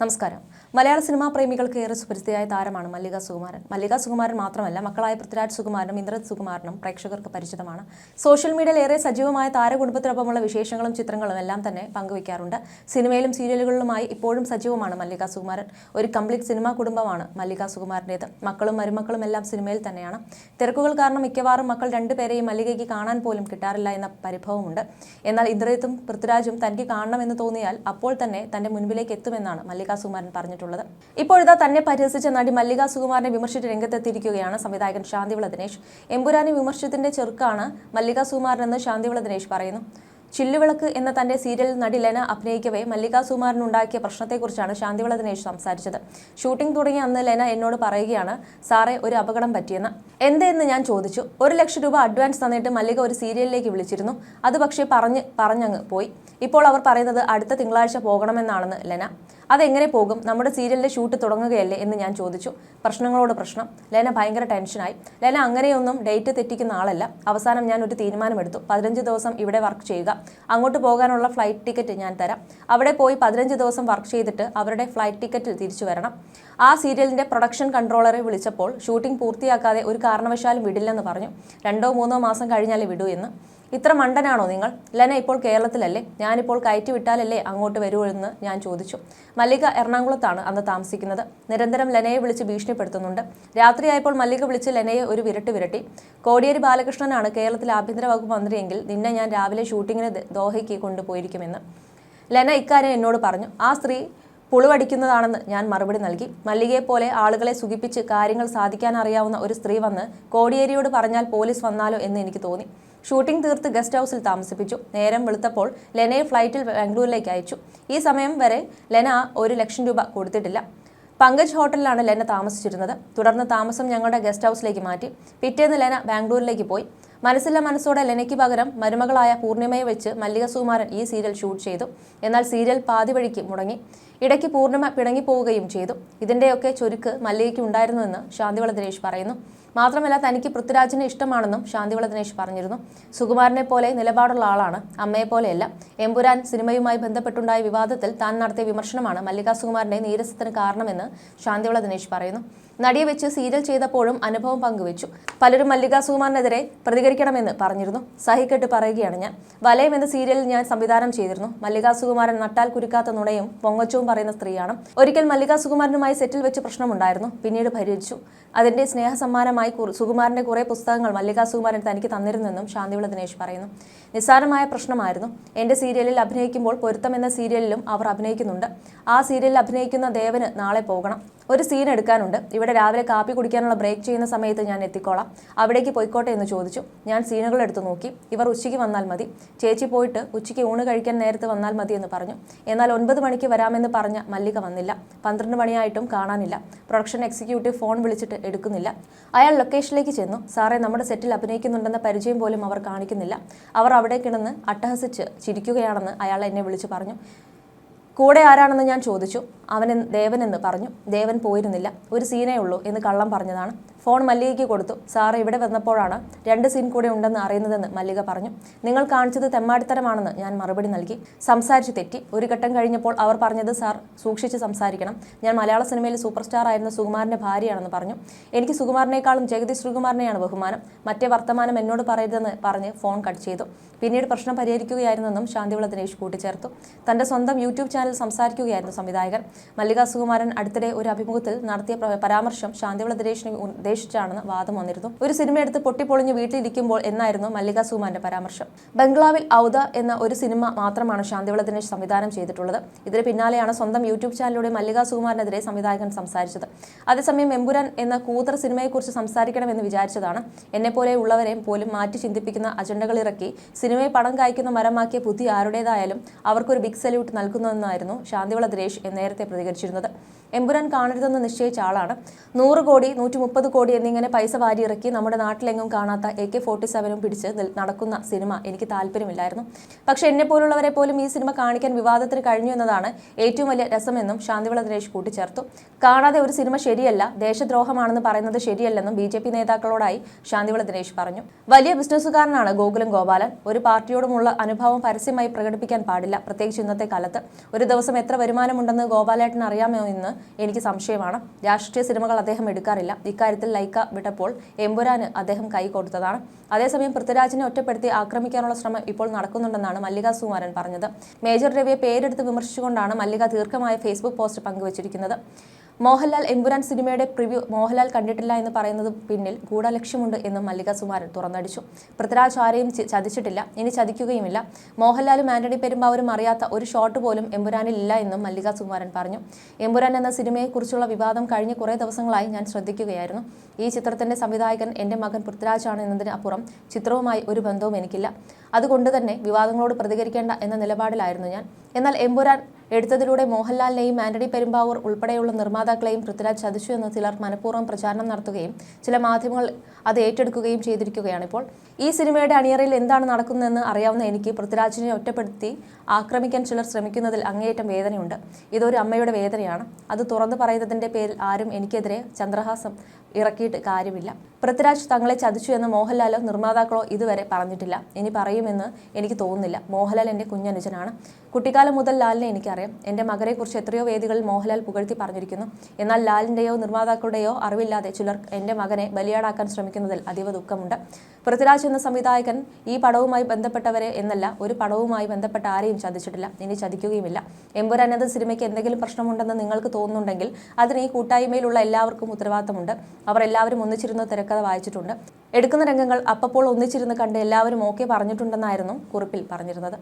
നമസ്കാരം. മലയാള സിനിമാ പ്രേമികൾക്ക് ഏറെ സുപരിചിതയായ താരമാണ് മല്ലിക സുകുമാരൻ. മല്ലിക സുകുമാരൻ മാത്രമല്ല മക്കളായ പൃഥ്വിരാജ് സുകുമാരനും ഇന്ദ്രജിത് സുകുമാരനും പ്രേക്ഷകർക്ക് പരിചിതമാണ്. സോഷ്യൽ മീഡിയയിൽ ഏറെ സജീവമായ താരകുടുംബത്തിനൊപ്പമുള്ള വിശേഷങ്ങളും ചിത്രങ്ങളും എല്ലാം തന്നെ പങ്കുവയ്ക്കാറുണ്ട്. സിനിമയിലും സീരിയലുകളിലുമായി ഇപ്പോഴും സജീവമാണ് മല്ലിക സുകുമാരൻ. ഒരു കംപ്ലീറ്റ് സിനിമാ കുടുംബമാണ് മല്ലിക സുകുമാരന്റേത്. മക്കളും മരുമക്കളും എല്ലാം സിനിമയിൽ തന്നെയാണ്. തിരക്കുകൾ കാരണം മിക്കവാറും മക്കൾ രണ്ടുപേരെയും മല്ലികയ്ക്ക് കാണാൻ പോലും കിട്ടാറില്ല എന്ന പരിഭവമുണ്ട്. എന്നാൽ ഇന്ദ്രജിത്തും പൃഥ്വിരാജും തനിക്ക് കാണണമെന്ന് തോന്നിയാൽ അപ്പോൾ തന്നെ തന്റെ മുൻപിലേക്ക് എത്തുമെന്നാണ് മല്ലിക സുകുമാരൻ പറഞ്ഞിട്ടുള്ളത്. ഇപ്പോഴിതാ തന്നെ പരിഹസിച്ച നടി മല്ലിക സുകുമാരനെ വിമർശിച്ച് രംഗത്തെത്തിയിരിക്കുകയാണ് സംവിധായകൻ ശാന്തിവിള ദിനേശ്. എമ്പുരാനെ വിമർശത്തിന്റെ ചെറുക്കാണ് മല്ലിക സുകുമാരനെന്ന് ശാന്തിവിള ദിനേശ് പറയുന്നു. ചില്ലുവിളക്ക് എന്ന തന്റെ സീരിയൽ നടി ലെന അഭിനയിക്കവേ മല്ലിക സുകുമാരൻ ഉണ്ടാക്കിയ പ്രശ്നത്തെക്കുറിച്ചാണ് ശാന്തിവിള ദിനേശ് സംസാരിച്ചത്. ഷൂട്ടിംഗ് തുടങ്ങിയ അന്ന് ലെന എന്നോട് പറയുകയാണ് സാറേ ഒരു അപകടം പറ്റിയെന്ന്. എന്തെന്ന് ഞാൻ ചോദിച്ചു. ഒരു ലക്ഷം രൂപ അഡ്വാൻസ് തന്നിട്ട് മല്ലിക ഒരു സീരിയലിലേക്ക് വിളിച്ചിരുന്നു. അത് പക്ഷേ പറഞ്ഞ് പറഞ്ഞങ്ങ് പോയി. ഇപ്പോൾ അവർ പറയുന്നത് അടുത്ത തിങ്കളാഴ്ച പോകണമെന്നാണെന്ന് ലെന. അതെങ്ങനെ പോകും? നമ്മുടെ സീരിയലിന്റെ ഷൂട്ട് തുടങ്ങുകയല്ലേ എന്ന് ഞാൻ ചോദിച്ചു. പ്രശ്നങ്ങളോട് പ്രശ്നം. ലേന ഭയങ്കര ടെൻഷനായി. ലേന അങ്ങനെയൊന്നും ഡേറ്റ് തെറ്റിക്കുന്ന ആളല്ല. അവസാനം ഞാൻ ഒരു തീരുമാനമെടുത്തു. പതിനഞ്ച് ദിവസം ഇവിടെ വർക്ക് ചെയ്യുക. അങ്ങോട്ട് പോകാനുള്ള ഫ്ലൈറ്റ് ടിക്കറ്റ് ഞാൻ തരാം. അവിടെ പോയി പതിനഞ്ച് ദിവസം വർക്ക് ചെയ്തിട്ട് അവരുടെ ഫ്ലൈറ്റ് ടിക്കറ്റിൽ തിരിച്ചു വരണം. ആ സീരിയലിന്റെ പ്രൊഡക്ഷൻ കൺട്രോളറെ വിളിച്ചപ്പോൾ ഷൂട്ടിംഗ് പൂർത്തിയാക്കാതെ ഒരു കാരണവശാലും വിടില്ലെന്ന് പറഞ്ഞു. രണ്ടോ മൂന്നോ മാസം കഴിഞ്ഞാലേ വിടൂ എന്ന്. ഇത്ര മണ്ടനാണോ നിങ്ങൾ? ലെന ഇപ്പോൾ കേരളത്തിലല്ലേ? ഞാനിപ്പോൾ കയറ്റി വിട്ടാലല്ലേ അങ്ങോട്ട് വരൂ എന്ന് ഞാൻ ചോദിച്ചു. മല്ലിക എറണാകുളത്താണ് അന്ന് താമസിക്കുന്നത്. നിരന്തരം ലെനയെ വിളിച്ച് ഭീഷണിപ്പെടുത്തുന്നുണ്ട്. രാത്രിയായപ്പോൾ മല്ലിക വിളിച്ച് ലെനയെ ഒരു വിരട്ട് വിരട്ടി. കോടിയേരി ബാലകൃഷ്ണനാണ് കേരളത്തിലെ ആഭ്യന്തര വകുപ്പ് മന്ത്രിയെങ്കിൽ നിന്നെ ഞാൻ രാവിലെ ഷൂട്ടിങ്ങിന് ദോഹയ്ക്ക് കൊണ്ടുപോയിരിക്കുമെന്ന്. ലെന ഇക്കാര്യം എന്നോട് പറഞ്ഞു. ആ സ്ത്രീ പുളുവടിക്കുന്നതാണെന്ന് ഞാൻ മറുപടി നൽകി. മല്ലികയെ പോലെ ആളുകളെ സുഖിപ്പിച്ച് കാര്യങ്ങൾ സാധിക്കാൻ അറിയാവുന്ന ഒരു സ്ത്രീ വന്ന് കോടിയേരിയോട് പറഞ്ഞാൽ പോലീസ് വന്നാലോ എന്ന് എനിക്ക് തോന്നി. ഷൂട്ടിംഗ് തീർത്ത് ഗസ്റ്റ് ഹൗസിൽ താമസിപ്പിച്ചു. നേരം വെളുത്തപ്പോൾ ലെനയെ ഫ്ലൈറ്റിൽ ബാംഗ്ലൂരിലേക്ക് അയച്ചു. ഈ സമയം വരെ ലെന ഒരു ലക്ഷം രൂപ കൊടുത്തിട്ടില്ല. പങ്കജ് ഹോട്ടലിലാണ് ലെന താമസിച്ചിരുന്നത്. തുടർന്ന് താമസം ഞങ്ങളുടെ ഗസ്റ്റ് ഹൗസിലേക്ക് മാറ്റി. പിറ്റേന്ന് ലെന ബാംഗ്ലൂരിലേക്ക് പോയി. മനസ്സില്ല മനസ്സോടെ ലെനയ്ക്ക് പകരം മരുമകളായ പൂർണിമയെ വെച്ച് മല്ലിക സുകുമാരൻ ഈ സീരിയൽ ഷൂട്ട് ചെയ്തു. എന്നാൽ സീരിയൽ പാതി വഴിക്ക് മുടങ്ങി. ഇടയ്ക്ക് പൂർണിമ പിണങ്ങിപ്പോവുകയും ചെയ്തു. ഇതിന്റെയൊക്കെ ചുരുക്ക് മല്ലികയ്ക്ക് ഉണ്ടായിരുന്നുവെന്ന് ശാന്തിവള ദിനേശ് പറയുന്നു. മാത്രമല്ല തനിക്ക് പൃഥ്വിരാജിനെ ഇഷ്ടമാണെന്നും ശാന്തിവള ദിനേശ് പറഞ്ഞിരുന്നു. സുകുമാരനെ പോലെ നിലപാടുള്ള ആളാണ് അമ്മയെ പോലെയല്ല. എമ്പുരാൻ സിനിമയുമായി ബന്ധപ്പെട്ടുണ്ടായ വിവാദത്തിൽ താൻ നടത്തിയ വിമർശനമാണ് മല്ലിക സുകുമാരന്റെ നീരസത്തിന് കാരണമെന്ന് ശാന്തിവള ദിനേശ് പറയുന്നു. നടിയെ വെച്ച് സീരിയൽ ചെയ്തപ്പോഴും അനുഭവം പങ്കുവച്ചു. പലരും മല്ലിക സുകുമാറിനെതിരെ പ്രതികരിക്കണമെന്ന് പറഞ്ഞിരുന്നു. സഹിക്കെട്ട് പറയുകയാണ് ഞാൻ. വലയം എന്ന സീരിയലിൽ ഞാൻ സംവിധാനം ചെയ്തിരുന്നു. മല്ലിക സുകുമാരൻ നട്ടാൽ കുരുക്കാത്ത നുണയും പൊങ്ങച്ചവും പറയുന്ന സ്ത്രീയാണ്. ഒരിക്കൽ മല്ലിക സുകുമാരനുമായി സെറ്റിൽ വെച്ച് പ്രശ്നമുണ്ടായിരുന്നു. പിന്നീട് പരിഹരിച്ചു. അതിന്റെ സ്നേഹ സമ്മാനമായി സുകുമാരന്റെ കുറെ പുസ്തകങ്ങൾ മല്ലിക സുകുമാരൻ തനിക്ക് തന്നിരുന്നെന്നും ശാന്തിവിള ദിനേശ് പറയുന്നു. നിസ്സാരമായ പ്രശ്നമായിരുന്നു. എന്റെ സീരിയലിൽ അഭിനയിക്കുമ്പോൾ പൊരുത്തം എന്ന സീരിയലിലും അവർ അഭിനയിക്കുന്നുണ്ട്. ആ സീരിയലിൽ അഭിനയിക്കുന്ന ദേവന് നാളെ പോകണം. ഒരു സീൻ എടുക്കാനുണ്ട്. ഇവിടെ രാവിലെ കാപ്പി കുടിക്കാനുള്ള ബ്രേക്ക് ചെയ്യുന്ന സമയത്ത് ഞാൻ എത്തിക്കോളാം. അവിടേക്ക് പോയിക്കോട്ടെ എന്ന് ചോദിച്ചു. ഞാൻ സീനുകൾ എടുത്തു നോക്കി. ഇവർ ഉച്ചയ്ക്ക് വന്നാൽ മതി. ചേച്ചി പോയിട്ട് ഉച്ചയ്ക്ക് ഊണ് കഴിക്കാൻ നേരത്ത് വന്നാൽ മതി എന്ന് പറഞ്ഞു. എന്നാൽ ഒൻപത് മണിക്ക് വരാമെന്ന് പറഞ്ഞ മല്ലിക വന്നില്ല. പന്ത്രണ്ട് മണിയായിട്ടും കാണാനില്ല. പ്രൊഡക്ഷൻ എക്സിക്യൂട്ടീവ് ഫോൺ വിളിച്ചിട്ട് എടുക്കുന്നില്ല. അയാൾ ലൊക്കേഷനിലേക്ക് ചെന്നു. സാറേ നമ്മുടെ സെറ്റിൽ അഭിനയിക്കുന്നുണ്ടെന്ന പരിചയം പോലും അവർ കാണിക്കുന്നില്ല. അവർ അവിടെ കിടന്ന് അട്ടഹസിച്ച് ചിരിക്കുകയാണെന്ന് അയാൾ എന്നെ വിളിച്ചു പറഞ്ഞു. കൂടെ ആരാണെന്ന് ഞാൻ ചോദിച്ചു. അവൻ ദേവൻ എന്ന് പറഞ്ഞു. ദേവൻ പോയിരുന്നില്ല. ഒരു സീനേ ഉള്ളൂ എന്ന് കള്ളം പറഞ്ഞതാണ്. ഫോൺ മല്ലികയ്ക്ക് കൊടുത്തു. സാറ് ഇവിടെ വന്നപ്പോഴാണ് രണ്ട് സീൻ കൂടെ ഉണ്ടെന്ന് അറിയുന്നതെന്ന് മല്ലിക പറഞ്ഞു. നിങ്ങൾ കാണിച്ചത് തെമ്മാടിത്തരമാണെന്ന് ഞാൻ മറുപടി നൽകി. സംസാരിച്ച് തെറ്റി. ഒരു ഘട്ടം കഴിഞ്ഞപ്പോൾ അവർ പറഞ്ഞത് സാർ സൂക്ഷിച്ച് സംസാരിക്കണം. ഞാൻ മലയാള സിനിമയിൽ സൂപ്പർ സ്റ്റാർ ആയിരുന്ന സുകുമാരന്റെ ഭാര്യയാണെന്ന് പറഞ്ഞു. എനിക്ക് സുകുമാരനേക്കാളും ജഗതി ശ്രീകുമാരനെയാണ് ബഹുമാനം. മറ്റേ വർത്തമാനം എന്നോട് പറയരുതെന്ന് പറഞ്ഞ് ഫോൺ കട്ട് ചെയ്തു. പിന്നീട് പ്രശ്നം പരിഹരിക്കുകയായിരുന്നെന്നും ശാന്തിവിള ദിനേശ് കൂട്ടിച്ചേർത്തു. തന്റെ സ്വന്തം യൂട്യൂബ് ചാനൽ സംസാരിക്കുകയായിരുന്നു സംവിധായകൻ. മല്ലിക സുകുമാരൻ അടുത്തിടെ ഒരു അഭിമുഖത്തിൽ നടത്തിയ പരാമർശം ശാന്തിവിള ദിനേശിനെ ഉദ്ദേശിച്ചാണെന്ന് വാദം വന്നിരുന്നു. ഒരു സിനിമ എടുത്ത് പൊട്ടിപ്പൊളിഞ്ഞ് വീട്ടിലിരിക്കുമ്പോൾ എന്നായിരുന്നു മല്ലികാ സുകുമാരന്റെ പരാമർശം. ബംഗ്ലാവിൽ ഔദ എന്ന ഒരു സിനിമ മാത്രമാണ് ശാന്തിവിള ദിനേശ് സംവിധാനം ചെയ്തിട്ടുള്ളത്. ഇതിന് പിന്നാലെയാണ് സ്വന്തം യൂട്യൂബ് ചാനലിലൂടെ മല്ലികാ സുകുമാരനെതിരെ സംവിധായകൻ സംസാരിച്ചത്. അതേസമയം എമ്പുരാൻ എന്ന കൂതർ സിനിമയെക്കുറിച്ച് സംസാരിക്കണമെന്ന് വിചാരിച്ചതാണ്. എന്നെപ്പോലെ ഉള്ളവരെയും പോലും മാറ്റി ചിന്തിപ്പിക്കുന്ന അജണ്ടകൾ ഇറക്കി സിനിമയെ പണം കായ്ക്കുന്ന മരമാക്കിയ ബുദ്ധി ആരുടേതായാലും അവർക്കൊരു ബിഗ് സല്യൂട്ട് നൽകുന്നതെന്നായിരുന്നു ശാന്തിവിള ദിനേശ് നേരത്തെ പ്രതികരിച്ചിരുന്നത്. എമ്പുരാൻ കാണരുതെന്ന് നിശ്ചയിച്ച ആളാണ്. നൂറ് കോടി നൂറ്റി മുപ്പത് കോടി എന്നിങ്ങനെ പൈസ വാരിയിറക്കി നമ്മുടെ നാട്ടിലെങ്ങും കാണാത്ത എ കെ ഫോർട്ടി സെവനും പിടിച്ച് നടക്കുന്ന സിനിമ എനിക്ക് താല്പര്യമില്ലായിരുന്നു. പക്ഷെ എന്നെ പോലുള്ളവരെ പോലും ഈ സിനിമ കാണിക്കാൻ വിവാദത്തിന് കഴിഞ്ഞു എന്നതാണ് ഏറ്റവും വലിയ രസമെന്നും ശാന്തിവിള ദിനേശ് കൂട്ടിച്ചേർത്തു. കാണാതെ ഒരു സിനിമ ശരിയല്ല ദേശദ്രോഹമാണെന്ന് പറയുന്നത് ശരിയല്ലെന്നും ബി ജെ പി നേതാക്കളോടായി ശാന്തിവിള ദിനേശ് പറഞ്ഞു. വലിയ ബിസിനസ്സുകാരനാണ് ഗോകുലം ഗോപാലൻ. ഒരു പാർട്ടിയോടുമുള്ള അനുഭവം പരസ്യമായി പ്രകടിപ്പിക്കാൻ പാടില്ല പ്രത്യേകിച്ച് ഇന്നത്തെ കാലത്ത്. ഒരു ദിവസം എത്ര വരുമാനമുണ്ടെന്ന് ഗോപാലേട്ടൻ അറിയാമോ എന്ന് എനിക്ക് സംശയമാണ്. രാഷ്ട്രീയ സിനിമകൾ അദ്ദേഹം എടുക്കാറില്ല. ഇക്കാര്യത്തിൽ ലൈക്ക വിട്ടപ്പോൾ എമ്പുരാന് അദ്ദേഹം കൈ കൊടുത്തതാണ്. അതേസമയം പൃഥ്വിരാജിനെ ഒറ്റപ്പെടുത്തി ആക്രമിക്കാനുള്ള ശ്രമം ഇപ്പോൾ നടക്കുന്നുണ്ടെന്നാണ് മല്ലിക സുകുമാരൻ പറഞ്ഞത്. മേജർ രവിയെ പേരെടുത്ത് വിമർശിച്ചുകൊണ്ടാണ് മല്ലിക ദീർഘമായ ഫേസ്ബുക്ക് പോസ്റ്റ് പങ്കുവച്ചിരിക്കുന്നത്. മോഹൻലാൽ എമ്പുരാൻ സിനിമയുടെ പ്രിവ്യൂ മോഹൻലാൽ കണ്ടിട്ടില്ല എന്ന് പറയുന്നത് പിന്നിൽ ഗൂഢലക്ഷ്യമുണ്ട് എന്നും മല്ലിക സുമാരൻ തുറന്നടിച്ചു. പൃഥ്വിരാജ് ആരെയും ചതിച്ചിട്ടില്ല. ഇനി ചതിക്കുകയുമില്ല. മോഹൻലാലും ആന്റണി പെരുമ്പാവരും അറിയാത്ത ഒരു ഷോട്ട് പോലും എമ്പുരാനിൽ ഇല്ല എന്നും മല്ലിക സുമാരൻ പറഞ്ഞു. എമ്പുരാൻ എന്ന സിനിമയെക്കുറിച്ചുള്ള വിവാദം കഴിഞ്ഞ കുറേ ദിവസങ്ങളായി ഞാൻ ശ്രദ്ധിക്കുകയായിരുന്നു. ഈ ചിത്രത്തിന്റെ സംവിധായകൻ എന്റെ മകൻ പൃഥ്വിരാജാണ് എന്നതിന് അപ്പുറം ചിത്രവുമായി ഒരു ബന്ധവും എനിക്കില്ല. അതുകൊണ്ട് തന്നെ വിവാദങ്ങളോട് പ്രതികരിക്കേണ്ട എന്ന നിലപാടിലായിരുന്നു ഞാൻ. എന്നാൽ എമ്പുരാൻ എടുത്തതിലൂടെ മോഹൻലാലിനെയും ആന്റണി പെരുമ്പാവൂർ ഉൾപ്പെടെയുള്ള നിർമ്മാതാക്കളെയും പൃഥ്വിരാജ് ചതിച്ചു എന്ന് ചിലർ മനഃപൂർവം പ്രചാരണം നടത്തുകയും ചില മാധ്യമങ്ങൾ അത് ഏറ്റെടുക്കുകയും ചെയ്തിരിക്കുകയാണ് ഇപ്പോൾ. ഈ സിനിമയുടെ അണിയറയിൽ എന്താണ് നടക്കുന്നതെന്ന് അറിയാവുന്ന എനിക്ക് പൃഥ്വിരാജിനെ ഒറ്റപ്പെടുത്തി ആക്രമിക്കാൻ ചിലർ ശ്രമിക്കുന്നതിൽ അങ്ങേയറ്റം വേദനയുണ്ട്. ഇതൊരു അമ്മയുടെ വേദനയാണ്. അത് തുറന്നു പറയുന്നതിന്റെ പേരിൽ ആരും എനിക്കെതിരെ ചന്ദ്രഹാസം ഇറക്കിയിട്ട് കാര്യമില്ല. പൃഥ്വിരാജ് തങ്ങളെ ചതിച്ചു എന്ന് മോഹൻലാലോ നിർമ്മാതാക്കളോ ഇതുവരെ പറഞ്ഞിട്ടില്ല. ഇനി പറയുമെന്ന് എനിക്ക് തോന്നുന്നില്ല. മോഹൻലാൽ എന്റെ കുഞ്ഞനുജനാണ്. കുട്ടിക്കാലം മുതൽ ലാലിനെ എനിക്കറിയാം. എന്റെ മകനെക്കുറിച്ച് എത്രയോ വേദികളിൽ മോഹൻലാൽ പുകഴ്ത്തി പറഞ്ഞിരിക്കുന്നു. എന്നാൽ ലാലിന്റെയോ നിർമ്മാതാക്കളുടെയോ അറിവില്ലാതെ ചിലർ എന്റെ മകനെ ബലിയാടാക്കാൻ ശ്രമിക്കുന്നതിൽ അതീവ ദുഃഖമുണ്ട്. പൃഥ്വിരാജ് എന്ന സംവിധായകൻ ഈ പടവുമായി ബന്ധപ്പെട്ടവരെ എന്നല്ല ഒരു പടവുമായി ബന്ധപ്പെട്ട ആരെയും ചതിച്ചിട്ടില്ല. ഇനി ചതിക്കുകയുമില്ല. എമ്പുരാനന്ദ സിനിമയ്ക്ക് എന്തെങ്കിലും പ്രശ്നമുണ്ടെന്ന് നിങ്ങൾക്ക് തോന്നുന്നുണ്ടെങ്കിൽ അതിന് ഈ കൂട്ടായ്മയിലുള്ള എല്ലാവർക്കും ഉത്തരവാദിത്തമുണ്ട്. അവർ എല്ലാവരും ഒന്നിച്ചിരുന്ന് തിരക്കഥ വായിച്ചിട്ടുണ്ട്. എടുക്കുന്ന രംഗങ്ങൾ അപ്പപ്പോൾ ഒന്നിച്ചിരുന്ന് കണ്ട് എല്ലാവരും ഓക്കെ പറഞ്ഞിട്ടുണ്ടെന്നായിരുന്നു കുറിപ്പിൽ പറഞ്ഞിരുന്നത്.